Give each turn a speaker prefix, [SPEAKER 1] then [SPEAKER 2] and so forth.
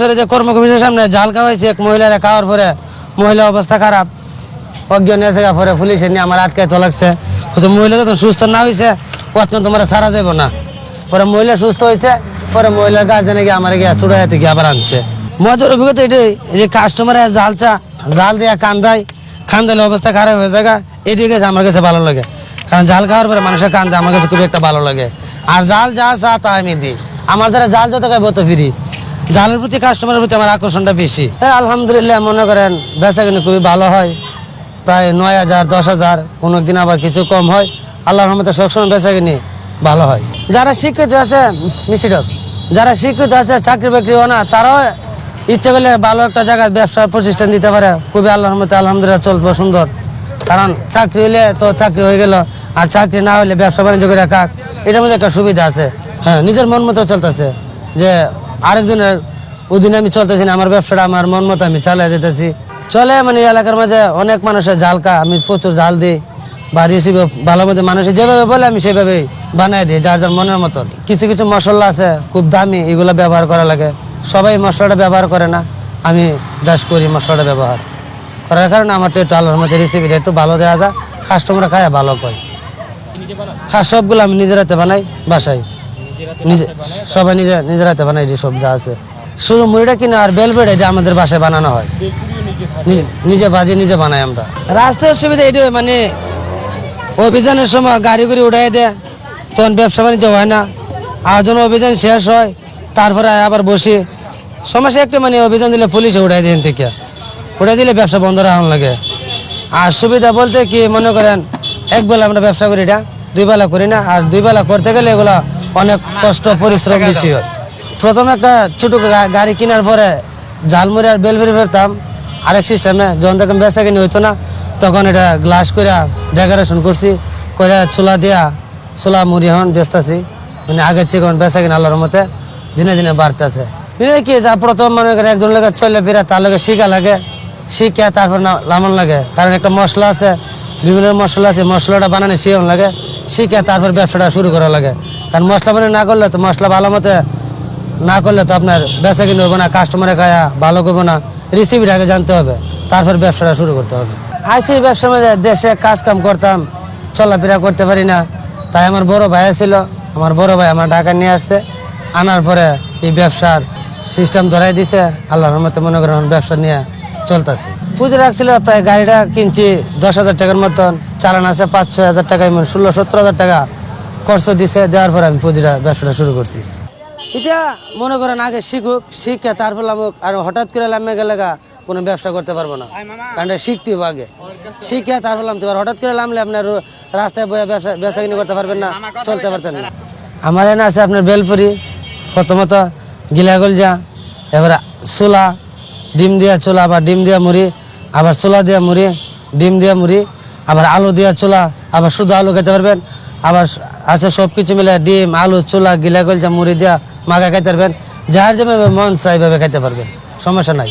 [SPEAKER 1] সরে যে কর্ম কমিশনের সামনে জাল খাওয়াইছে এক মহিলারা খাওয়ার পরে মহিলা অবস্থা খারাপ। অজ্ঞান এসে পরে পুলিশে নিয়ে আমার আটকায় তো লাগছে মহিলা তো সুস্থ না হয়েছে কতক্ষণ তোমার সারা যাব না। পরে মহিলা সুস্থ হয়েছে পরে মহিলার গার্জেনে গিয়ে আমার গিয়ে চুড়াইতে গিয়ে আবার আনছে। মজার অভিজ্ঞতা এটাই যে কাস্টমারে জাল চা জাল দিয়া কান্দায় খান্দালে অবস্থা খারাপ হয়ে যায় এটি গেছে, আমার কাছে ভালো লাগে। কারণ জাল খাওয়ার পরে মানুষের কান্দে, আমার কাছে খুব একটা ভালো লাগে। আর জাল যা চা তা আমি দিই। আমার দ্বারা জাল যত খাই বত ফিরি জালের প্রতি কাস্টমারের প্রতি আমার আকর্ষণটা বেশি। হ্যাঁ আলহামদুলিল্লাহ, মনে করেন বেচা কিন্তু খুবই ভালো হয়। প্রায় নয় হাজার, দশ হাজার কোনো দিন আবার কিছু কম হয়। আল্লাহর রহমতে সবসময় বেচা কিনি ভালো হয়। যারা শিক্ষিত আছে মিশিডক যারা শিক্ষিত আছে, চাকরি বাকরি না, তারাও ইচ্ছে করলে ভালো একটা জায়গায় ব্যবসার প্রতিষ্ঠান দিতে পারে। খুবই আল্লাহর মতে আলহামদুলিল্লাহ চলবো সুন্দর। কারণ চাকরি হইলে তো চাকরি হয়ে গেল, আর চাকরি না হলে ব্যবসা বাণিজ্য করে কাক? এটার মধ্যে একটা সুবিধা আছে। হ্যাঁ নিজের মন মতো চলতেছে যে আরেকজনের অধীনে আমি চলতেছি না, আমার ব্যবসাটা, আমার মন মতো আমি চালিয়ে যেতেছি। চলে মানে এলাকার মাঝে অনেক মানুষের জালকা আমি প্রচুর জাল দিই, বা রেসিপি ভালো মতো মানুষ যেভাবে বলে আমি সেভাবে বানাই দিই, যার যার মনের মতন। কিছু কিছু মশলা আছে, খুব দামি, এগুলো ব্যবহার করা লাগে। সবাই মশলাটা ব্যবহার করে না, আমি জাস্ট করি মশলাটা ব্যবহার। করার কারণে আমার একটু আল্লাহর মধ্যে রেসিপিটা একটু ভালো দেওয়া যায় কাস্টমার খায় ভালো কয়। হ্যাঁ সবগুলো আমি নিজের হাতে বানাই, বাসায়। সবাই নিজে নিজের হাতে বানাই সব যা আছে। শুধু মুড়িটা কিনা আর বেলবেড এটা আমাদের বাসায় বানানো হয়। নিজে- বাজি নিজে বানাই আমরা। রাস্তায় অসুবিধা এটাই মানে অভিযানের সময় গাড়ি গুড়ি উঠাই দেয়, তখন ব্যবসা বাণিজ্য হয় না। আর যখন অভিযান শেষ হয়, তারপরে আবার বসি। সমস্যা একটু মানে অভিযান দিলে পুলিশে উঠাই দেন থেকে। উঠাই দিলে ব্যবসা বন্ধ রাখুন লাগে। আর সুবিধা বলতে কি, মনে করেন, এক বেলা আমরা ব্যবসা করি এটা দুই বেলা করি না, আর দুই বেলা করতে গেলে এগুলো অনেক কষ্ট, পরিশ্রম বেশি হয়। প্রথমে একটা ছোট গাড়ি কেনার পরে ঝালমুড়ি আর বেলবেরি ফেরতাম আরেক সিস্টেমে যখন তখন বেচা কিনে হইতো না, তখন এটা গ্লাস করে ডেকোরেশন করছি করে চুলা দিয়া চুলা মুড়ি হন বেচতেছি। মানে আগের চেয়ে এখন বেচা কিনা আল্লাহর মতে দিনে দিনে বাড়তেছে। বিনয় কি যা প্রথম মনে করেন একজন লোকের চলে ফিরে, তার লোকে শিখা লাগে। শিখে তারপর লামন লাগে। কারণ একটা মশলা আছে, বিভিন্ন মশলা আছে, মশলাটা বানানো শিখন লাগে। শিখে তারপর ব্যবসাটা শুরু করা লাগে। কারণ মশলা বানিয়ে না করলে তো মশলা ভালো মতে না করলে তো আপনার বেচা কিনে হবে না কাস্টমারে খায়া ভালো করব না। রেসিপিটা আগে জানতে হবে, তারপর ব্যবসাটা শুরু করতে হবে। আইসি ব্যবসার মধ্যে দেশে কাজ কাম করতাম, চলাফেরা করতে পারি না। তাই আমার বড় ভাই ছিল আমার বড় ভাই আমার ঢাকা নিয়ে আসছে। আনার পরে এই ব্যবসার সিস্টেম ধরাই দিছে, আল্লাহর মতে মনে করেন ব্যবসা নিয়ে চলতেছে। পুজো রাখছিল প্রায় গাড়িটা কিনছি দশ হাজার টাকার মতন, চালান আছে পাঁচ ছয় হাজার টাকা, এমন ষোলো সত্তর হাজার টাকা। খরচ দিছে, দেওয়ার পর আমি পুঁজিটা, ব্যবসাটা শুরু করছি। এটা মনে করেন আগে শিখুক, শিখে তারপর লামুক, আর হঠাৎ করে লামে গেলে কোনো ব্যবসা করতে পারব না। কারণ শিখতে হবে আগে। শিখে তারপর লামতে পারব হঠাৎ করে লামলে আপনার রাস্তায় বয়ে ব্যবসা ব্যবসা কিনে করতে পারবেন না, চলতে পারতেন না। আমার এনে আছে আপনার বেলপুরি, প্রথমত গিলাগলজা, এবার চোলা ডিম দিয়া চোলা আবার ডিম দিয়া মুড়ি, আবার চোলা দিয়া মুড়ি, ডিম দিয়া মুড়ি, আবার আলু দিয়া চোলা আবার শুধু আলু খেতে পারবেন। আবার আছে সব কিছু মিলে ডিম, আলু, চুলা গিলা গলজা মুড়ি দিয়া মাখা খাইতে পারবেন। যার যেভাবে মন চাই ভাবে খাইতে পারবেন। সমস্যা নাই।